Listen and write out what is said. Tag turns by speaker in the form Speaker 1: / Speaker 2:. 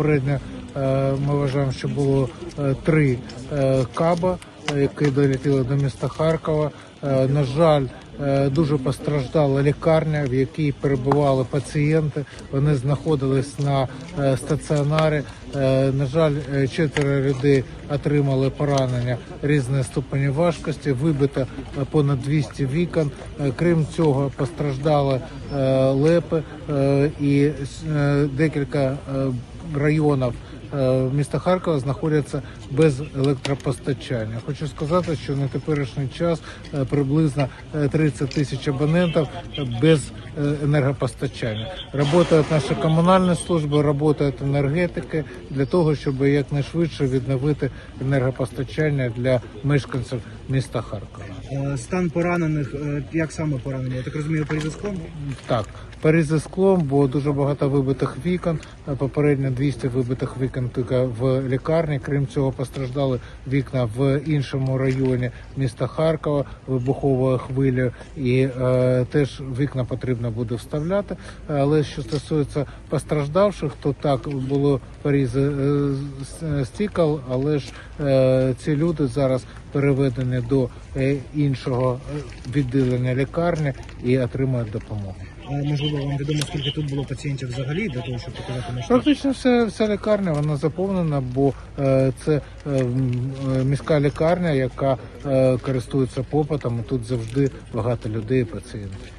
Speaker 1: Попередньо е, ми вважаємо, що було е, три е, каба, які долетіли до міста Харкова. На жаль, дуже постраждала лікарня, в якій перебували пацієнти. Вони знаходились на стаціонарі. На жаль, четверо людей отримали поранення різної ступені важкості. Вибито понад 200 вікон. Крім цього, постраждали лепи і декілька районів е, міста Харкова знаходяться без електропостачання. Хочу сказати, що на теперішній час е, приблизно е, 30 тисяч абонентів е, без е, енергопостачання. Работають наші комунальні служби, працюють енергетики для того, щоб якнайшвидше відновити енергопостачання для мешканців міста Харкова.
Speaker 2: Е, Стан поранених, е, як саме поранені? Я так розумію, перезаском?
Speaker 1: Так, порізи склом, бо дуже багато вибитих вікон. Е, Попередньо 200 вибитих вікон тільки в лікарні. Крім цього, постраждали вікна в іншому районі міста Харкова вибуховою хвилею, і е, теж вікна потрібно буде вставляти. Але що стосується постраждавших, то так було порізи е, с- але ж е, ці люди зараз переведені до е, іншого е, відділення лікарні і отримують допомогу.
Speaker 2: Е, Можливо, вам відомо, скільки тут було пацієнтів взагалі для того, щоб показати масштаб?
Speaker 1: Практично вся, вся лікарня вона заповнена, бо е, це е, е, міська лікарня, яка користується попитом. Тут завжди багато людей і пацієнтів.